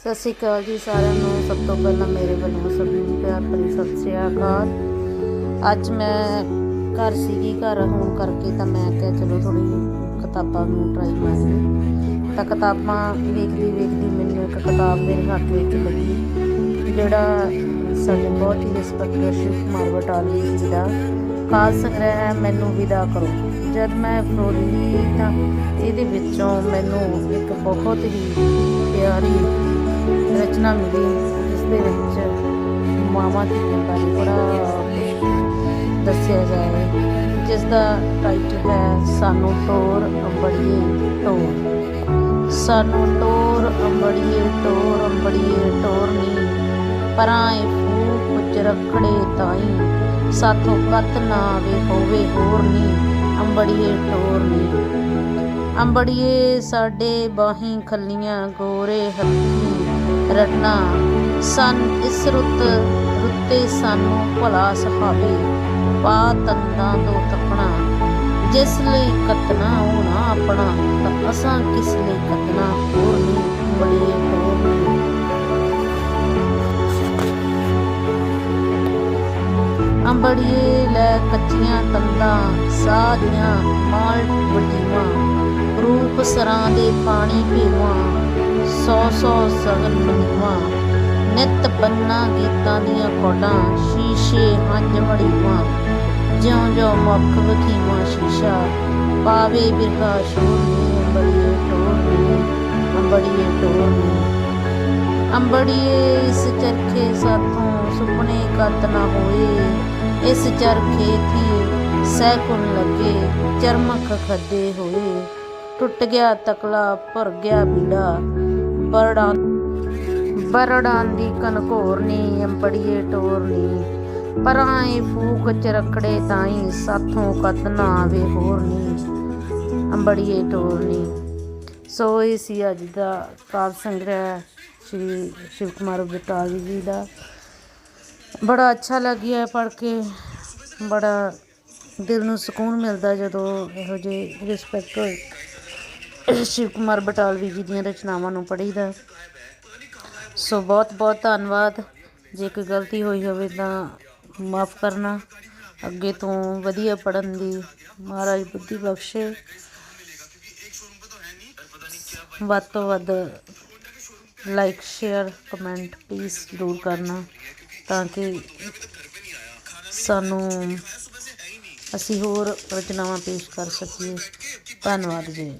ਸਤਿ ਸ਼੍ਰੀ ਅਕਾਲ ਜੀ ਸਾਰਿਆਂ ਨੂੰ। ਸਭ ਤੋਂ ਪਹਿਲਾਂ ਮੇਰੇ ਵੱਲੋਂ ਸਭ ਨੂੰ ਪਿਆਰ ਭਰੀ ਸਤਿ ਸ਼੍ਰੀ ਅਕਾਲ। ਅੱਜ ਮੈਂ ਘਰ ਸੀਗੀ, ਘਰ ਹੋਣ ਕਰਕੇ ਤਾਂ ਮੈਂ ਕਿਹਾ ਚਲੋ ਥੋੜੀ ਕਿਤਾਬਾਂ ਨੂੰ ਟਰਾਈ ਮਾਰੀਏ ਤਾਂ ਕਿਤਾਬਾਂ ਵੇਖਦੀ ਵੇਖਦੀ ਮੈਨੂੰ ਇੱਕ ਕਿਤਾਬ ਮੇਰੇ ਹੱਥ ਵਿੱਚ ਲੱਗੀ, ਜਿਹੜਾ ਸਾਡੇ ਬਹੁਤ ਹੀ ਰਿਸਪੈਕਟਡ ਸ਼ਿਵ ਕੁਮਾਰ ਬਟਾਲਵੀ ਜੀ ਦਾ ਕਾਲ ਸੰਗ੍ਰਹਿ ਹੈ, ਮੈਨੂੰ ਵਿਦਾ ਕਰੋ। ਜਦ ਮੈਂ ਫਰੋਲੀ ਤਾਂ ਇਹਦੇ ਵਿੱਚੋਂ ਮੈਨੂੰ ਇੱਕ ਬਹੁਤ ਹੀ ਪਿਆਰੀ ਰਚਨਾ ਮਿਲੀ, ਜਿਸ ਦੇ ਵਿੱਚ ਮਾਮਾ ਦੀ ਬਾਰੇ ਬੜਾ ਕੁਛ ਦੱਸਿਆ ਜਾਏ ਜਿਸ ਦਾ ਟਾਈਟਲ ਹੈ, ਸਾਨੂੰ ਟੋਰ ਅੰਬੜੀਏ ਟੋਰ। ਸਾਨੂੰ ਟੋਰ ਅੰਬੜੀਏ ਟੋਰ ਅੰਬੜੀਏ ਟੋਰ ਨੀ ਪਰਾਂ ਏ ਫੂਕ ਕੁਝ ਰਖੜੇ ਤਾਈ। ਸਾਥੋਂ ਕੱਤ ਨਾ ਵੇ ਹੋਵੇ ਹੋਰ ਨੀ ਅੰਬੜੀਏ ਟੋਰ ਨੀ ਅੰਬੜੀਏ, ਸਾਡੇ ਬਾਹੀਂ ਖੱਲੀਆਂ ਗੋਰੇ ਹੱਥੀ ਰਟਨਾ, ਸਨ ਇਸ ਰੁੱਤ ਰੁੱਤੇ ਸਾਨੂੰ ਭਲਾ ਸੁਹਾਵੇ ਪਾ ਤੰਦਾਂ ਦੋ ਤਪਣਾ। ਜਿਸ ਲਈ ਕਤਨਾ ਹੋਣਾ ਆਪਣਾ, ਤਾਂ ਅਸਾਂ ਕਿਸ ਲਈ ਕਤਨਾ ਹੋਰ ਨਹੀਂ ਅੰਬੜੀਏ ਟੋਰ ਨੀ। ਅੰਬੜੀਏ ਲੈ ਕੱਚੀਆਂ ਤੰਦਾਂ ਸਾਧੀਆਂ ਮਾਲ ਵਟੀਆਂ ਰੂਪ ਸਰਾਂ ਦੇ ਪਾਣੀ ਪੀਵਾਂ। ਸੌ ਸੌ ਸਗਨ ਮਨੀਵਾਂ ਨਿਤ ਬੰਨਾ ਗੀਤਾਂ ਦੀਆਂ ਕੋਟਾਂ ਸ਼ੀਸ਼ੇ ਹੰਝ ਮੜੀਵਾਂ ਜਿਉਂ ਜਿਉਂ ਮੁੱਖ ਵਖੀਵਾਂ ਸ਼ੀਸ਼ਾ, ਪਾਵੇ ਬਿਰਹਾ ਸ਼ੋਰ ਨੇ ਅੰਬੜੀਏ ਟੋਰ ਨੇ ਅੰਬੜੀਏ ਟੋਰ ਨੇ ਅੰਬੜੀਏ ਇਸ ਚਰਖੇ ਸਾਥੋਂ ਸੁਪਨੇ ਕਤ ਨਾ ਹੋਏ, ਇਸ ਚਰਖੇ ਥੀ ਸੈਕੁਣ ਲੱਗੇ, ਚਰਮਖ ਖੱਦੇ ਹੋਏ। ਟੁੱਟ ਗਿਆ ਤਕਲਾ, ਭਰ ਗਿਆ ਬੀੜਾ ਬਰੜਾਂ ਬਰੜਾਂ ਦੀ ਕਨਕੋਰਨੀ ਅੰਬੜੀਏ ਟੋਰਨੀ ਪਰਾਂ ਏ ਫੂਕ ਚ ਰਖੜੇ ਤਾਈ, ਸਾਥੋਂ ਕਤ ਨਾ ਆਵੇ ਹੋਰ ਅੰਬੜੀਏ ਟੋਰਨੀ ਸੋ ਇਹ ਸੀ ਅੱਜ ਦਾ ਕਾਵ ਸੰਗ੍ਰਹਿ, ਸ਼੍ਰੀ ਸ਼ਿਵ ਕੁਮਾਰ ਬਟਾਲੀ ਜੀ ਦਾ। ਬੜਾ ਅੱਛਾ ਲੱਗਿਆ ਪੜ੍ਹ ਕੇ। ਬੜਾ ਦਿਲ ਨੂੰ ਸਕੂਨ ਮਿਲਦਾ ਜਦੋਂ ਇਹੋ ਜਿਹੇ ਰਿਸਪੈਕਟ ਹੋਏ ਸ਼ਿਵ ਕੁਮਾਰ ਬਟਾਲਵੀ ਜੀ ਦੀਆਂ ਰਚਨਾਵਾਂ ਨੂੰ ਪੜ੍ਹੀਦਾ। ਸੋ ਬਹੁਤ ਬਹੁਤ ਧੰਨਵਾਦ। ਜੇ ਕੋਈ ਗਲਤੀ ਹੋਈ ਹੋਵੇ ਤਾਂ ਮਾਫ ਕਰਨਾ। ਅੱਗੇ ਤੋਂ ਵਧੀਆ ਪੜਨ ਦੀ ਮਹਾਰਾਜ ਬੁੱਧੀ ਬਖਸ਼ੇ। ਵੱਧ ਤੋਂ ਵੱਧ ਲਾਈਕ ਸ਼ੇਅਰ ਕਮੈਂਟ ਪਲੀਜ਼ ਜ਼ਰੂਰ ਕਰਨਾ ਤਾਂ ਕਿ ਸਾਨੂੰ ਅਸੀਂ ਹੋਰ ਰਚਨਾਵਾਂ ਪੇਸ਼ ਕਰ ਸਕੀਏ। ਧੰਨਵਾਦ ਜੀ।